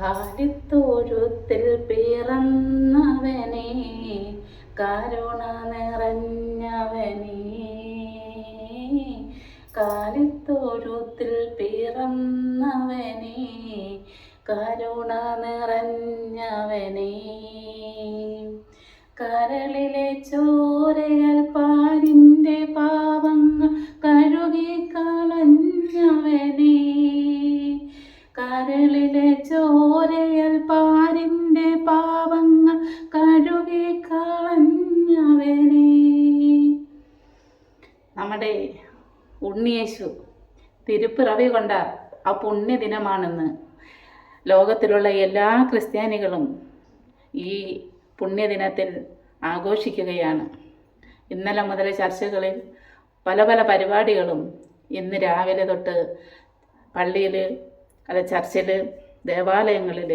കാലിത്തൊഴുത്തിൽ പിറന്നവനെ കരുണ നിറഞ്ഞവനെ. കാലിത്തോഴുത്തിൽ പിറന്നവനെ കരുണ നിറഞ്ഞവനെ. കരളിലെ ചോരയാൽ പാരിന്റെ പാവങ്ങൾ കരളിലെ ചോരയൽ പാരിന്റെ പാവങ്ങൾ കഴുകി കളഞ്ഞവരെ നമ്മുടെ ഉണ്ണിയേശു തിരുപ്പിറവി കൊണ്ട ആ പുണ്യദിനമാണെന്ന് ലോകത്തിലുള്ള എല്ലാ ക്രിസ്ത്യാനികളും ഈ പുണ്യദിനത്തിൽ ആഘോഷിക്കുകയാണ്. ഇന്നലെ മുതൽ ചർച്ചകളിൽ പല പല പരിപാടികളും ഇന്ന് രാവിലെ തൊട്ട് പള്ളിയിൽ അല്ല ചർച്ചിൽ ദേവാലയങ്ങളിൽ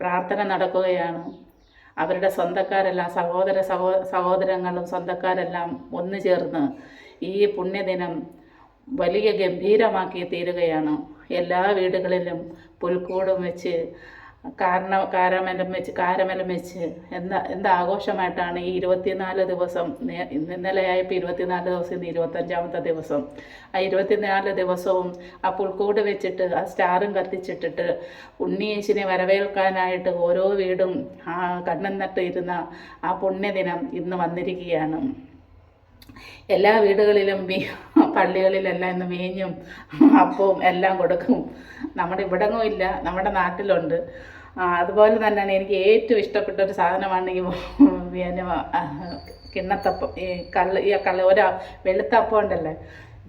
പ്രാർത്ഥന നടക്കുകയാണ്. അവരുടെ സ്വന്തക്കാരെല്ലാം സഹോദര സഹോ സഹോദരങ്ങളും സ്വന്തക്കാരെല്ലാം ഒന്നു ചേർന്ന് ഈ പുണ്യദിനം വലിയ ഗംഭീരമാക്കി തീരുകയാണ്. എല്ലാ വീടുകളിലും പുൽക്കൂടും വെച്ച് കാരണ കാരമലം വെച്ച് കാരമെല്ലാം വെച്ച്. എന്താ എന്താ ആഘോഷമായിട്ടാണ് ഈ ഇരുപത്തിനാല് ദിവസം ഇന്ന് ഇന്നലെയായപ്പോൾ ഇരുപത്തിനാല് ദിവസം ഇന്ന് ഇരുപത്തഞ്ചാമത്തെ ദിവസം. ആ ഇരുപത്തിനാല് ദിവസവും ആ പുൽക്കൂട് വെച്ചിട്ട് ആ സ്റ്റാറും കത്തിച്ചിട്ടിട്ട് ഉണ്ണിയേശിനെ വരവേൽക്കാനായിട്ട് ഓരോ വീടും ആ കണ്ണൻ നട്ട് ഇരുന്ന ആ പുണ്യദിനം ഇന്ന് വന്നിരിക്കുകയാണ്. എല്ലാ വീടുകളിലും പള്ളികളിലെല്ലാം ഇന്ന് വീഞ്ഞും അപ്പവും എല്ലാം കൊടുക്കും. നമ്മുടെ ഇവിടെങ്ങും ഇല്ല നമ്മുടെ നാട്ടിലുണ്ട്. അതുപോലെ തന്നെയാണ് എനിക്ക് ഏറ്റവും ഇഷ്ടപ്പെട്ട ഒരു സാധനമാണ് ഈ പിന്നെ കിണ്ണത്തപ്പം. ഈ കള്ള് ഈ കള്ള് ഒരാ വെളുത്തപ്പം ഉണ്ടല്ലേ?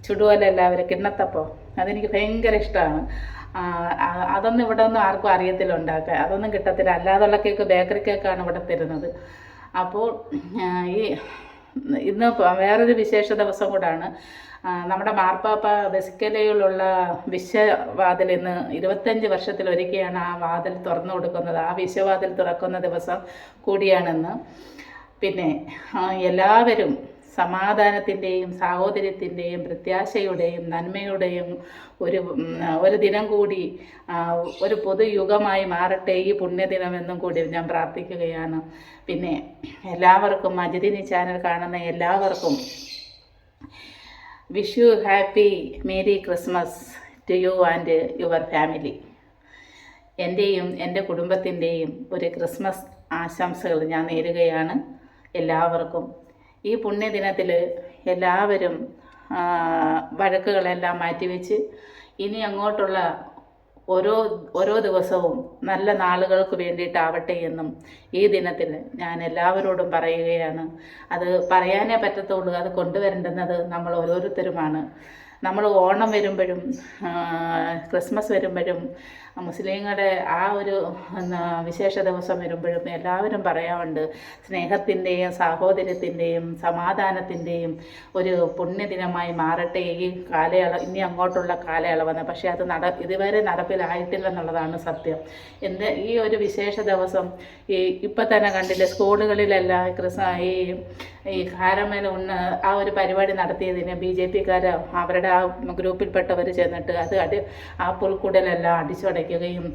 ചുടുപോലെ എല്ലാവരും കിണ്ണത്തപ്പം. അതെനിക്ക് ഭയങ്കര ഇഷ്ടമാണ്. അതൊന്നും ഇവിടെ ഒന്നും ആർക്കും അറിയത്തില്ല ഉണ്ടാക്കാൻ. അതൊന്നും കിട്ടത്തില്ല. അല്ലാതുള്ള കേക്ക് ബേക്കറി കേക്കാണ് ഇവിടെ തരുന്നത്. അപ്പോൾ ഈ ഇന്ന് വേറൊരു വിശേഷ ദിവസം കൂടാണ്. നമ്മുടെ മാർപ്പാപ്പ ബസിക്കലയിലുള്ള വിശ്വവാതിൽ ഇന്ന് ഇരുപത്തഞ്ച് വർഷത്തിലൊരിക്കലാണ് ആ വാതിൽ തുറന്നു കൊടുക്കുന്നത്. ആ വിശ്വവാതിൽ തുറക്കുന്ന ദിവസം കൂടിയാണെന്ന്. പിന്നെ എല്ലാവരും സമാധാനത്തിന്റെയും സാഹോദര്യത്തിന്റെയും പ്രത്യാശയുടെയും നന്മയുടെയും ഒരു ഒരു ദിനം കൂടി ഒരു പൊതുയുഗമായി മാറട്ടെ ഈ പുണ്യദിനമെന്നും കൂടി ഞാൻ പ്രാർത്ഥിക്കുകയാണ്. പിന്നെ എല്ലാവർക്കും മജിദിനി ചാനൽ കാണുന്ന എല്ലാവർക്കും wish you happy merry Christmas to you and your family എന്റെയും എന്റെ കുടുംബത്തിന്റെയും ഒരു ക്രിസ്മസ് ആശംസകൾ ഞാൻ നേരുകയാണ്. എല്ലാവർക്കും ഈ പുണ്യദിനത്തിൽ എല്ലാവരും വഴക്കുകളെല്ലാം മാറ്റിവെച്ച് ഇനി അങ്ങോട്ടുള്ള ഓരോ ഓരോ ദിവസവും നല്ല നാളുകൾക്ക് വേണ്ടിയിട്ടാവട്ടെ എന്നും ഈ ദിനത്തിൽ ഞാൻ എല്ലാവരോടും പറയുകയാണ്. അത് പറയാനേ പറ്റത്തുള്ളൂ അത് കൊണ്ടുവരേണ്ടുന്നത് നമ്മൾ ഓരോരുത്തരുമാണ്. നമ്മൾ ഓണം വരുമ്പോഴും ക്രിസ്മസ് വരുമ്പോഴും മുസ്ലിങ്ങളുടെ ആ ഒരു വിശേഷ ദിവസം വരുമ്പോഴും എല്ലാവരും പറയാറുണ്ട് സ്നേഹത്തിന്റെയും സാഹോദര്യത്തിന്റെയും സമാധാനത്തിന്റെയും ഒരു പുണ്യദിനമായി മാറട്ടെ ഈ കാലയളവ് ഇനി അങ്ങോട്ടുള്ള കാലയളവെന്ന്. പക്ഷേ അത് നട ഇതുവരെ നടപ്പിലായിട്ടില്ലെന്നുള്ളതാണ് സത്യം. എന്ത് ഈ ഒരു വിശേഷ ദിവസം ഈ ഇപ്പം തന്നെ കണ്ടില്ലേ സ്കൂളുകളിലെല്ലാം ക്രിസ് ഈ ഈ ഹാരമേല ഉണ്ണ ആ ഒരു പരിപാടി നടത്തിയതിന് ബി ജെ പിക്കാർ അവരുടെ ആ ഗ്രൂപ്പിൽപ്പെട്ടവർ ചെന്നിട്ട് അത് അടി ആ പുൽക്കൂടലെല്ലാം അടിച്ചുടയ്ക്കുകയും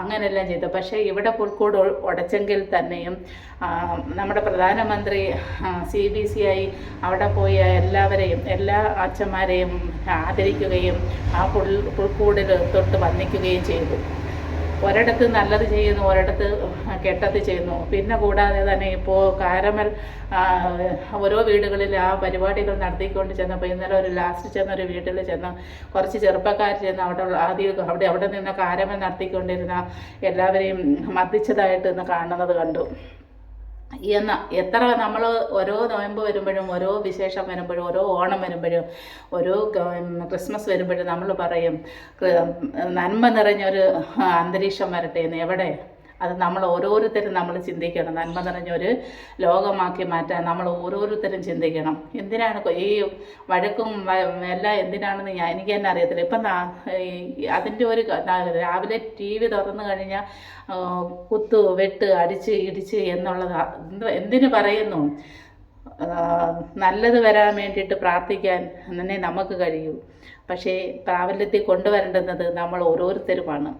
അങ്ങനെയെല്ലാം ചെയ്തു. പക്ഷേ ഇവിടെ പുൽക്കൂട് ഉടച്ചെങ്കിൽ തന്നെയും നമ്മുടെ പ്രധാനമന്ത്രി സി ബി സി ആയി അവിടെ പോയി എല്ലാവരെയും എല്ലാ അച്ഛന്മാരെയും ആദരിക്കുകയും ആ പുൽ പുൽക്കൂടിൽ തൊട്ട് വന്ദിക്കുകയും ചെയ്തു. ഒരിടത്ത് നല്ലത് ചെയ്യുന്നു ഒരിടത്ത് കെട്ടത് ചെയ്യുന്നു. പിന്നെ കൂടാതെ തന്നെ ഇപ്പോൾ കാരമൽ ഓരോ വീടുകളിൽ ആ പരിപാടികൾ നടത്തിക്കൊണ്ട് ചെന്നപ്പോൾ ഇന്നലെ ഒരു ലാസ്റ്റ് ചെന്ന ഒരു വീട്ടിൽ ചെന്ന് കുറച്ച് ചെറുപ്പക്കാർ ചെന്ന് അവിടെ ആദ്യം അവിടെ അവിടെ നിന്ന് കാരമൽ നടത്തിക്കൊണ്ടിരുന്ന എല്ലാവരെയും മർദ്ദിച്ചതായിട്ട് ഇന്ന് കാണുന്നത് കണ്ടു. എന്ന എത്ര നമ്മൾ ഓരോ നോയമ്പ് വരുമ്പോഴും ഓരോ വിശേഷം വരുമ്പോഴും ഓരോ ഓണം വരുമ്പോഴും ഓരോ ക്രിസ്മസ് വരുമ്പോഴും നമ്മൾ പറയും നന്മ നിറഞ്ഞൊരു അന്തരീക്ഷം വരട്ടെ എന്ന്. എവിടെ? അത് നമ്മൾ ഓരോരുത്തരും നമ്മൾ ചിന്തിക്കണം. നന്മ നിറഞ്ഞൊരു ലോകമാക്കി മാറ്റാൻ നമ്മൾ ഓരോരുത്തരും ചിന്തിക്കണം. എന്തിനാണ് ഈ വഴക്കും എല്ലാം എന്തിനാണെന്ന് ഞാൻ എനിക്ക് തന്നെ അറിയത്തില്ല. ഇപ്പം അതിന്റെ ഒരു രാവിലെ ടി വി തുറന്നു കഴിഞ്ഞാൽ കുത്തു വെട്ട് അടിച്ച് ഇടിച്ച് എന്നുള്ളത് എന്ത് എന്തിനു പറയുന്നു? നല്ലത് വരാൻ വേണ്ടിയിട്ട് പ്രാർത്ഥിക്കാൻ തന്നെ നമുക്ക് കഴിയൂ. പക്ഷേ പ്രാബല്യത്തിൽ കൊണ്ടുവരേണ്ടുന്നത് നമ്മൾ ഓരോരുത്തരുമാണ്.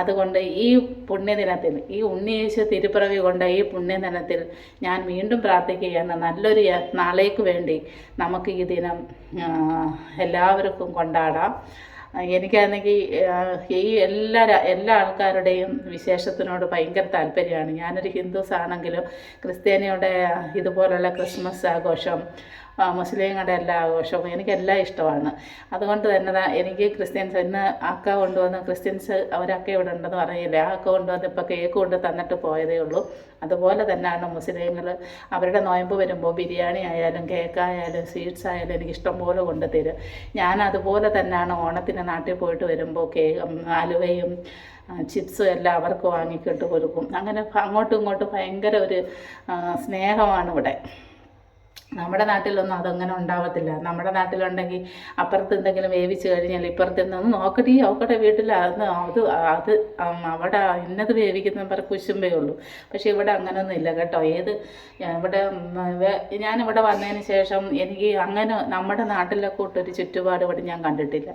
അതുകൊണ്ട് ഈ പുണ്യദിനത്തിൽ ഈ ഉണ്ണിയേശു തിരുപ്പിറവി കൊണ്ട ഈ പുണ്യദിനത്തിൽ ഞാൻ വീണ്ടും പ്രാർത്ഥിക്കുകയാണ്. നല്ലൊരു നാളേക്ക് വേണ്ടി നമുക്ക് ഈ ദിനം എല്ലാവർക്കും കൊണ്ടാടാം. എനിക്കാണെങ്കിൽ ഈ എല്ലാ എല്ലാ ആൾക്കാരുടെയും വിശേഷത്തിനോട് ഭയങ്കര താല്പര്യമാണ്. ഞാനൊരു ഹിന്ദുസ് ആണെങ്കിലും ക്രിസ്ത്യാനിയുടെ ഇതുപോലുള്ള ക്രിസ്മസ് ആഘോഷം മുസ്ലിങ്ങളുടെ എല്ലാ ആഘോഷവും എനിക്കെല്ലാം ഇഷ്ടമാണ്. അതുകൊണ്ട് തന്നെ എനിക്ക് ക്രിസ്ത്യൻസ് ഇന്ന് അക്ക കൊണ്ടുവന്ന് ക്രിസ്ത്യൻസ് അവരൊക്കെ ഇവിടെ ഉണ്ടെന്ന് പറയില്ല ആ അക്ക കൊണ്ടുവന്ന് ഇപ്പോൾ കേക്ക് കൊണ്ട് തന്നിട്ട് പോയതേ ഉള്ളൂ. അതുപോലെ തന്നെയാണ് മുസ്ലിങ്ങൾ. അവരുടെ നോയമ്പ് വരുമ്പോൾ ബിരിയാണി ആയാലും കേക്കായാലും സ്വീറ്റ്സ് ആയാലും എനിക്ക് ഇഷ്ടം പോലെ കൊണ്ടുതരും. ഞാൻ അതുപോലെ തന്നെയാണ് ഓണത്തിന് നാട്ടിൽ പോയിട്ട് വരുമ്പോൾ കേ ആലുവയും ചിപ്സും എല്ലാം അവർക്ക് വാങ്ങിക്കിട്ട് കൊടുക്കും. അങ്ങനെ അങ്ങോട്ടും ഇങ്ങോട്ടും ഭയങ്കര ഒരു സ്നേഹമാണ് ഇവിടെ. നമ്മുടെ നാട്ടിലൊന്നും അതങ്ങനെ ഉണ്ടാവത്തില്ല. നമ്മുടെ നാട്ടിലുണ്ടെങ്കിൽ അപ്പുറത്ത് എന്തെങ്കിലും വേവിച്ച് കഴിഞ്ഞാൽ ഇപ്പുറത്ത് നിന്ന് നോക്കട്ടെ ഈ നോക്കട്ടെ വീട്ടിൽ അത് അത് അത് അവിടെ ഇന്നത് വേവിക്കുന്ന പറ കുശുമ്പേ ഉള്ളൂ. പക്ഷേ ഇവിടെ അങ്ങനെയൊന്നും ഇല്ല കേട്ടോ. ഏത് ഇവിടെ ഞാനിവിടെ വന്നതിന് ശേഷം എനിക്ക് അങ്ങനെ നമ്മുടെ നാട്ടിലെ കൂട്ടൊരു ചുറ്റുപാട് ഇവിടെ ഞാൻ കണ്ടിട്ടില്ല.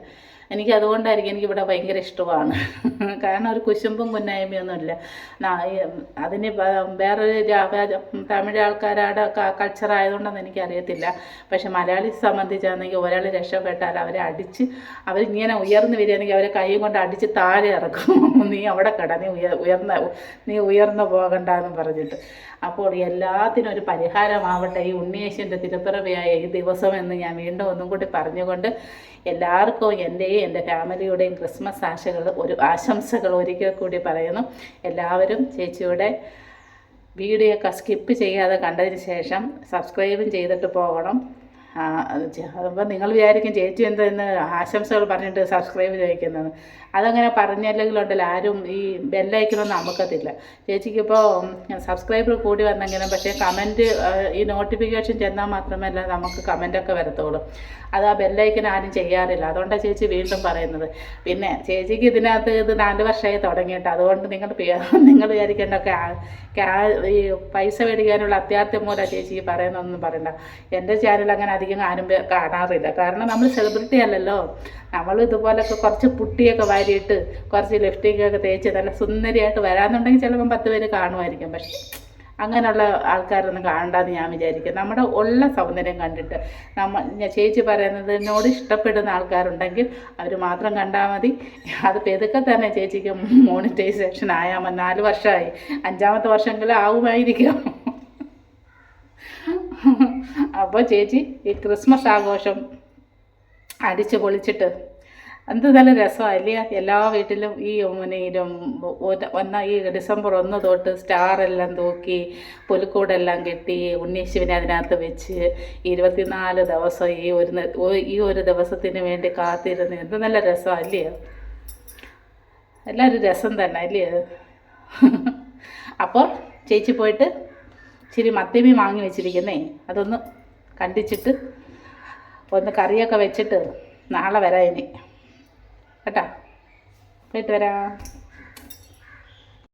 എനിക്ക് അതുകൊണ്ടായിരിക്കും എനിക്കിവിടെ ഭയങ്കര ഇഷ്ടമാണ്. കാരണം ഒരു കുശുമ്പും കുന്നായ്മയൊന്നുമില്ല അതിന് വേറൊരു തമിഴ് ആൾക്കാരുടെ കൾച്ചർ ആയതുകൊണ്ടൊന്നും എനിക്കറിയത്തില്ല. പക്ഷെ മലയാളി സംബന്ധിച്ചാണെങ്കിൽ ഒരാൾ രക്ഷപ്പെട്ടാൽ അവരെ അടിച്ച് അവരിങ്ങനെ ഉയർന്നു വരികയാണെങ്കിൽ അവരെ കൈ കൊണ്ട് അടിച്ച് താഴെ ഇറക്കും. നീ അവിടെ കട. നീ ഉയർ ഉയർന്ന നീ ഉയർന്നു പോകണ്ട എന്ന് പറഞ്ഞിട്ട്. അപ്പോൾ എല്ലാത്തിനും ഒരു പരിഹാരമാവട്ടെ. ഈ ഉണ്ണിയേശുവിന്റെ തിരുപ്പിറവിയായ ഈ ദിവസം എന്ന് ഞാൻ വീണ്ടും ഒന്നും കൂടി പറഞ്ഞുകൊണ്ട് എല്ലാവർക്കും എന്റെയും എന്റെ ഫാമിലിയുടെയും ക്രിസ്മസ് ആശകൾ ഒരു ആശംസകൾ ഒരിക്കൽ കൂടി പറയുന്നു. എല്ലാവരും ചേച്ചിയുടെ വീഡിയോ ഒക്കെ സ്കിപ്പ് ചെയ്യാതെ കണ്ടതിന് ശേഷം സബ്സ്ക്രൈബും ചെയ്തിട്ട് പോകണം. ആ, അത് ചെ- അപ്പോൾ നിങ്ങൾ വിചാരിക്കും ചേച്ചി എന്താ ഇന്ന് ആശംസകൾ പറഞ്ഞിട്ട് സബ്സ്ക്രൈബ് ചെയ്യിക്കുന്നത്. അതങ്ങനെ പറഞ്ഞില്ലെങ്കിലുണ്ടല്ലോ ആരും ഈ ബെല്ലയക്കണമെന്ന് അമുക്കത്തില്ല. ചേച്ചിക്കിപ്പോൾ സബ്സ്ക്രൈബർ കൂടി വന്നെങ്കിലും പക്ഷേ കമന്റ് ഈ നോട്ടിഫിക്കേഷൻ ചെന്നാൽ മാത്രമല്ല നമുക്ക് കമന്റൊക്കെ വരത്തുള്ളൂ അത് ആ ബെല്ലയക്കൻ ആരും ചെയ്യാറില്ല. അതുകൊണ്ടാണ് ചേച്ചി വീണ്ടും പറയുന്നത്. പിന്നെ ചേച്ചിക്ക് ഇതിനകത്ത് ഇത് നാല് വർഷമായി തുടങ്ങിയിട്ട്. അതുകൊണ്ട് നിങ്ങൾ നിങ്ങൾ വിചാരിക്കേണ്ട ഈ പൈസ മേടിക്കാനുള്ള അത്യാർത്ഥ്യം മൂലം ചേച്ചി പറയുന്നതൊന്നും പറയണ്ട. എന്റെ ചാനൽ അങ്ങനെ അധികം ആരും കാണാറില്ല. കാരണം നമ്മൾ സെലിബ്രിറ്റി അല്ലല്ലോ. നമ്മൾ ഇതുപോലൊക്കെ കുറച്ച് പുട്ടിയൊക്കെ വാരിയിട്ട് കുറച്ച് ലിഫ്റ്റിക്കൊക്കെ തേച്ച് നല്ല സുന്ദരിയായിട്ട് വരാമെന്നുണ്ടെങ്കിൽ ചിലപ്പം പത്ത് പേര് കാണുമായിരിക്കും. പക്ഷേ അങ്ങനെയുള്ള ആൾക്കാരൊന്നും കാണണ്ടെന്ന് ഞാൻ വിചാരിക്കും. നമ്മുടെ ഉള്ള സൗന്ദര്യം കണ്ടിട്ട് നമ്മൾ ഞാൻ ചേച്ചി പറയുന്നതിനോട് ഇഷ്ടപ്പെടുന്ന ആൾക്കാരുണ്ടെങ്കിൽ അവർ മാത്രം കണ്ടാൽ മതി. അത് പെതുക്കെ തന്നെ ചേച്ചിക്ക് മോണിറ്റൈസേഷൻ ആയാൽ നാല് വർഷമായി അഞ്ചാമത്തെ വർഷമെങ്കിലും ആവുമായിരിക്കും. അപ്പോൾ ചേച്ചി ഈ ക്രിസ്മസ് ആഘോഷം അടിച്ചു പൊളിച്ചിട്ട് എന്ത് നല്ല രസമല്ലേ എല്ലാ വീട്ടിലും ഈ മുനയിലും ഒന്ന ഈ ഡിസംബർ ഒന്ന് തൊട്ട് സ്റ്റാറെല്ലാം തൂക്കി പുലിക്കൂടെല്ലാം കെട്ടി ഉണ്ണീശുവിനെ അതിനകത്ത് വെച്ച് ഇരുപത്തിനാല് ദിവസം ഈ ഒരു ഈ ഒരു ദിവസത്തിന് വേണ്ടി കാത്തിരുന്ന് എന്ത് നല്ല രസമല്ലേ എല്ലാവരും രസം തന്നെ അല്ലേ അപ്പോൾ ചേച്ചി പോയിട്ട് ഇച്ചിരി മത്തിമീൻ വാങ്ങി വെച്ചിരിക്കുന്നേ അതൊന്ന് കണ്ടിച്ചിട്ട് ഒന്ന് കറിയൊക്കെ വെച്ചിട്ട് നാളെ വരാം ഇനി. കേട്ടോ? പോയിട്ട് വരാം.